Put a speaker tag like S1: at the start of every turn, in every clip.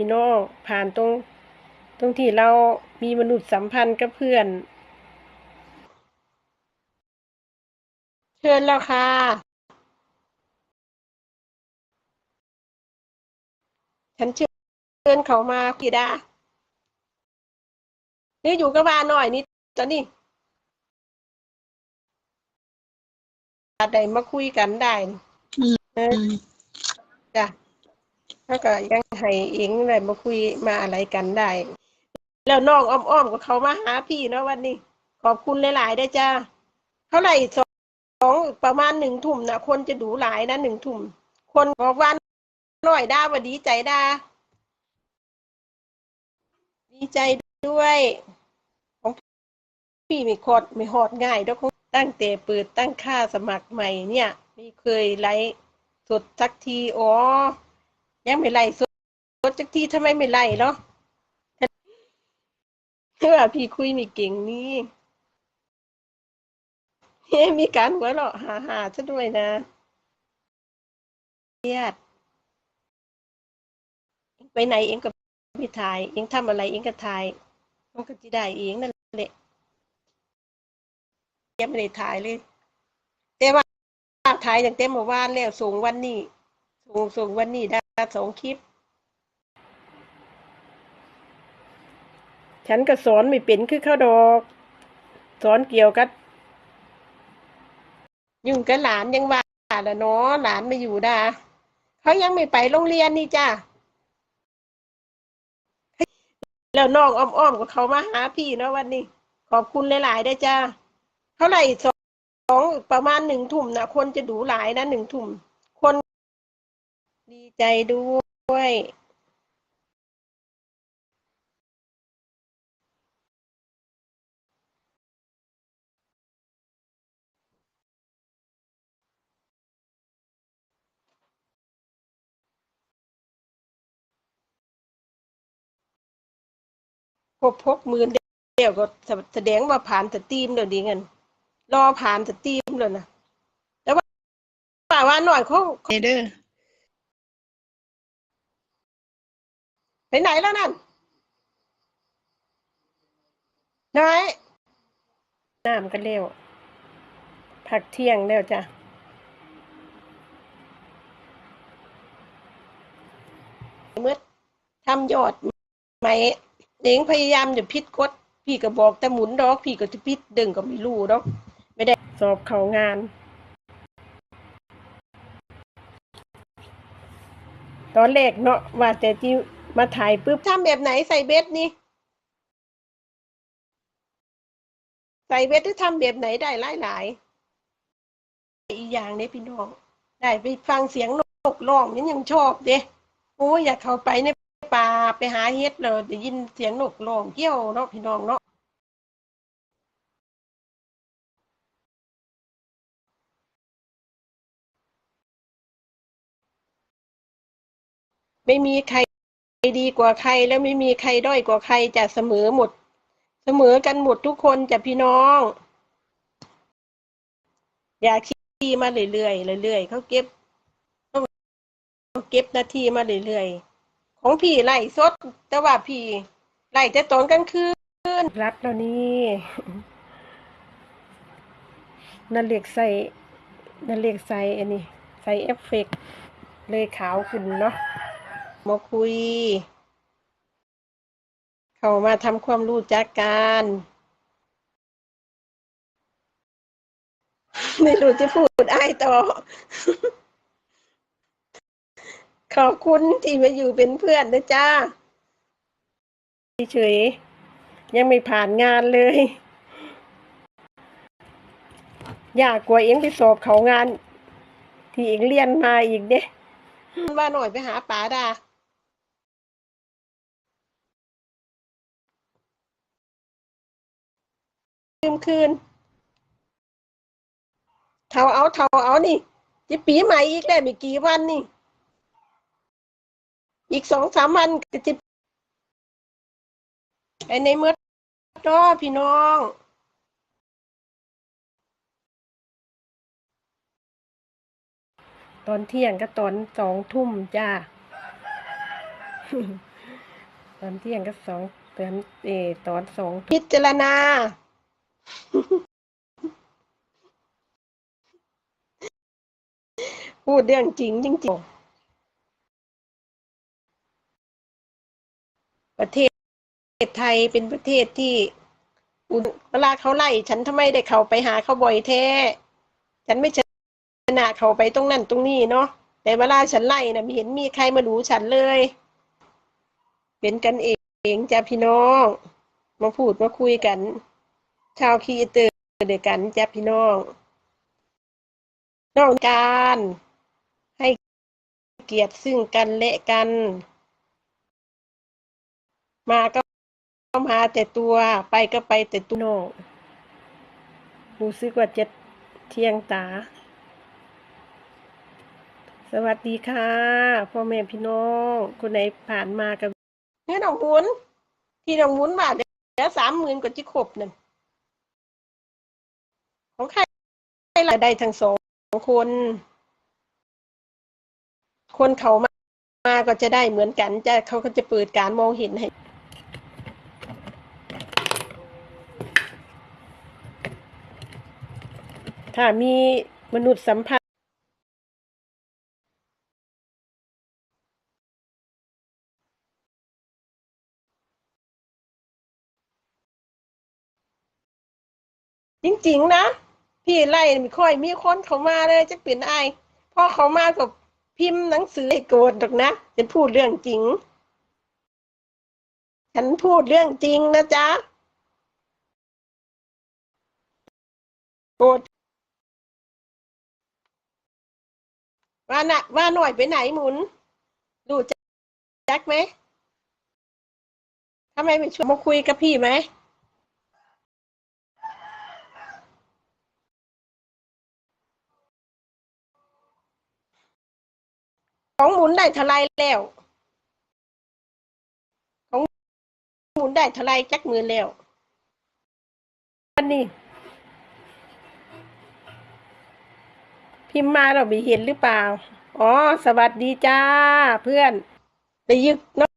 S1: พี่น้องผ่านตรงตรงที่เรามีมนุษยสัมพันธ์กับเพื่อน เชิญแล้วค่ะ ฉันเชิญเขามากี่ดา นี่อยู่กับบ้านหน่อยนี่ตอนนี้ได้มาคุยกันได้
S2: อืม
S1: เออจ้ะ แล้วก็ยังให้เองได้มาคุยมาอะไรกันได้ แล้วน้องอ้อมๆกับเขามาหาพี่เนาะวันนี้ ขอบคุณหลายๆได้จ้าเท่าไหร่สองประมาณหนึ่งทุ่มนะคนจะดูหลายนะหนึ่งทุ่มคนบอกว่าน้อยด้าว่าดีใจด้าดีใจด้วยของพี่ไม่คอดไม่หอดง่ายดอกตั้งแต่เปิดตั้งค่าสมัครใหม่เนี่ยไม่เคยไลฟ์สดสักทีอ๋อ ยังไม่ไลฟ์สดสดสักทีทำไมไม่ไลฟ์เนาะเพื่อพี่คุยไม่เก่งนี่มีการหัวเราะหาหาซะด้วยนะเครียดไปไหนเองก็ไปถ่าย เองทำอะไรเองก็ถ่ายมันก็จะได้เองนั่นแหละยังไม่ได้ถ่ายเลย แต่ว่าถ่ายอย่างเต็มเมื่อวานแล้วส่งวันนี้ส่งส่งวันนี้ได้ สองคลิป ฉันก็สอนไม่เป็นคือเข้าดอก สอนเกี่ยวกับยุ่งกับหลานยังว่าละเนาะหลานไม่อยู่ด่าเขายังไม่ไปโรงเรียนนี่จ้าแล้วน้องอ้อมๆกับเขามาหาพี่เนาะวันนี้ ขอบคุณหลายๆได้จ้าเท่าไหร่สองประมาณหนึ่งทุ่มนะคนจะดูหลายนะหนึ่งทุ่มคน ดีใจด้วยพบพกหมื่นเดียวก็แสดงว่าผ่านสตรีมแล้วดีเงินรอผ่านสตรีมแล้วนะแต่ว่าป่าว่าหน่อยเขา
S2: เด้อ
S1: ไปไหนแล้วนั่นน้อยน้ำกันเร็วพักเที่ยงแล้วจ้ะเมื่อทำยอดไหมเองพยายามจะพิดกดพี่ก็บอกแต่หมุนดอก พี่ก็จะพิดดึงก็ไม่รู้ดอก ไม่ได้สอบเขางาน ตอนแรกเนาะว่าแต่ที่ มาถ่ายปุ๊บทำแบบไหนใส่เบ็ดนี่ ใส่เบ็ดหรือทำแบบไหนได้หลายหลายอีกอย่างเนี่ยพี่น้อง ได้ไปฟังเสียงนกร้องนี่ยังชอบเด้โอ้ยอยากเข้าไปในป่าไปหาเฮ็ดเลยได้ยินเสียงนกร้องเกี้ยวเนาะพี่น้องเนาะไม่มีใคร ดีกว่าใครแล้วไม่มีใครด้อยกว่าใครจะเสมอหมด เสมอกันหมดทุกคนจะพี่น้อง อย่าขี้มาเรื่อยๆเรื่อยๆเขาเก็บเขาเก็บนาทีมาเรื่อยๆของพี่ไล่สด แต่ว่าพี่ไล่แต่ตอนกลางคืนรับแล้วนี่นั่นเรียกใส่นั่นเรียกใส่อันนี้ใส่เอฟเฟกต์เลยขาวขึ้นเนาะ มาคุย เข้ามาทำความรู้จักกันไม่รู้จะพูดอ้ายต่อ ขอบคุณที่มาอยู่เป็นเพื่อนนะจ้าเฉยยังไม่ผ่านงานเลย อยากกว่าเองไปสอบเขางาน ที่เองเรียนมาอีกเด้ว่าหน่อยไปหาป๋าดา คืนคืนเท่าเอาเท่าเอานี่จะปีใหม่อีกแล้วไม่กี่วันนี่ อีกสองสามวันก็จะไปในเมื่อรอพี่น้อง ตอนเที่ยงก็ตอนสองทุ่มจ้า ตอนเที่ยงก็สองตอนเอตอนสองพิจารณา พูดเรื่องจริงจริงๆประเทศไทยเป็นประเทศที่อุเวลาเขาไล่ ฉันทำไมได้เขาไปหาเขาบ่อยแท้ ฉันไม่ชนะเขาไปตรงนั้นตรงนี้เนาะแต่เวลาฉันไล่นะไม่เห็นมีใครมาดูฉันเลย เป็นกันเองจ้าพี่น้อง มาพูดมาคุยกัน ชาวคีเตอร์เดียวกันจ้าพี่น้อง น้องการให้เกียรติซึ่งกันและกัน มาก็มาแต่ตัวไปก็ไปแต่ตัวน้องรู้สึกว่าจะเที่ยงตา สวัสดีค่ะพ่อแม่พี่น้องคนไหนผ่านมากับเงินน้องหมุนที่น้องหมุนมาเดี๋ยวสามหมื่นกว่าจิครบนั่น ของใครรายได้ทั้งสองคน คนเขามามาก็จะได้เหมือนกัน จะเขาก็จะเปิดการมองเห็นให้ถ้ามีมนุษย์สัมพันธ์จริง ๆ นะ พี่ไล่ไม่ค่อยมีคนเขามาเลยจะเป็นไอพอเขามากับพิมพ์หนังสือให้โกรธหรอกนะฉันพูดเรื่องจริง ฉันพูดเรื่องจริงนะจ๊ะโกรธว่าน่ะว่าหน่อยไปไหนหมุน ดูแจ็คไหมทำไมไม่ชวนมาคุยกับพี่ไหม ของหมุนได้เท่าไรแล้ว ของหมุนได้เท่าไรจักมื่นแล้วอันนี้ พิมพ์มาเราไม่เห็นหรือเปล่า อ๋อ สวัสดีจ้า เพื่อนไปยึกเนาะ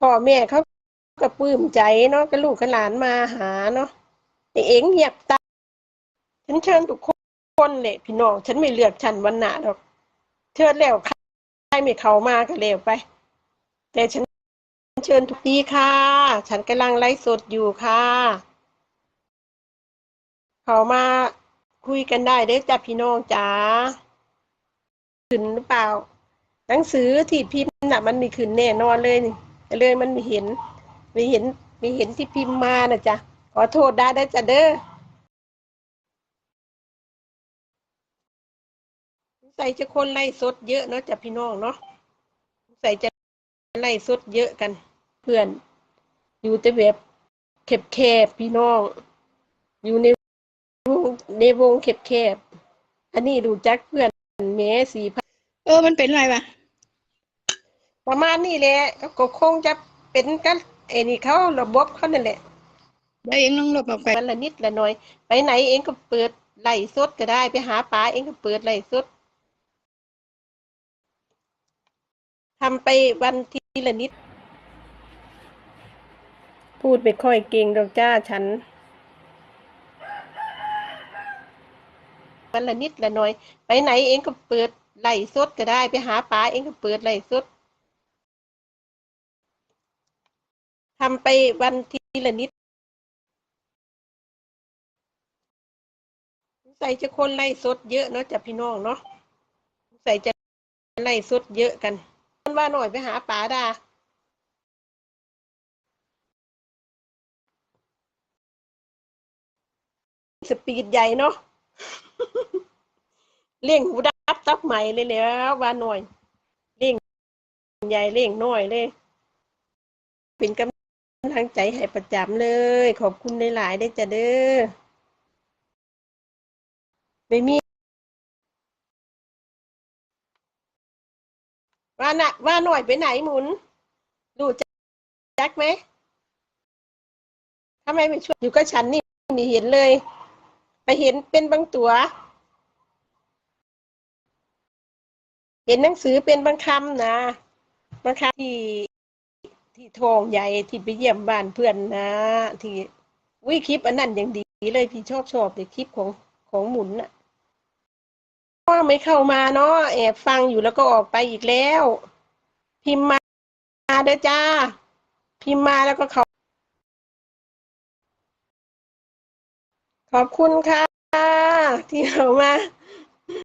S1: พ่อแม่เขาก็ปลื้มใจเนาะก็ลูกกับหลานมาหาเนาะแต่เองเงียบตา ฉันเชิญทุกคนเลยพี่น้อง ฉันไม่เลือกฉันวันหนาหรอก เชิญแล้วใครไม่เขามาก็แล้วไป แต่ฉันเชิญทุกทีค่ะ ฉันกำลังไลฟ์สดอยู่ค่ะ เขามาคุยกันได้เด้จ้าพี่น้องจ๋าขึ้นหรือเปล่า หนังสือที่พิมพ์น่ะ มันม่ขึ้นแน่นอนเลยเลยมันม่เห็นม่เห็นม่เห็นที่พิมพ์มานะจ๊ะขอโทษได้ได้จ้ะเด้อ ใส่จะคนไล่สดเยอะเนาะจ้ะพี่น้องเนาะใส่จะไล่สดเยอะกัน เพื่อน อยู่แต่แบบแคบๆพี่น้อง อยู่ในวงในวงแคบๆอันนี้ดูจักเพื่อนแม้สี่พัน
S2: เออมันเป็นอะไรวะ
S1: ประมาณนี้แหละก็ก็คงจะเป็นกันไอ้นี่เขาระบบเขานั่นแหละ
S2: เดี๋ยวเองลองลบออกไป
S1: วันละนิดละหน่อย ไปไหนเองก็เปิดไล่สดก็ได้ไปหาปลาเองก็เปิดไล่สด ทำไปวันทีละนิด พูดไม่ค่อยเก่งดอกจ้าฉัน วันละนิดละหน่อย ไปไหนเองก็เปิดไล่สดก็ได้ไปหาปลาเองก็เปิดไล่สดทำไปวันทีละนิด ใส่จะคนไล่สดเยอะเนาะจ้ะพี่น้องเนาะ ใส่จะไล่สดเยอะกัน ว่าหน่อยไปหาปลาดาสปีดใหญ่เนาะเร่งหูดับตับใหม่เลยแล้วว่าหน่อยเร่งใหญ่เร่งน้อยเลย เป็นกำลังใจให้ประจำเลย ขอบคุณหลายๆได้จ้ะเด้อไม่มี ว่าน่ะว่าหน่อยไปไหนหมุน ดูแจ็คไหมทำไมไม่ช่วยอยู่กับฉันนี่ไม่เห็นเลย ไปเห็นเป็นบางตัว เห็นหนังสือเป็นบางคำนะบางคำที่ที่ทองใหญ่ที่ไปเยี่ยมบ้านเพื่อนนะที่วิคลิปอันนั้นอย่างดีเลยพี่ชอบชอบเลยคลิปของของหมุนน่ะ ว่าไม่เข้ามาเนาะแอบฟังอยู่แล้วก็ออกไปอีกแล้ว พิมพ์มาเด้อจ้า พิมพ์มาแล้วก็เขาขอบคุณค่ะ ที่เรามา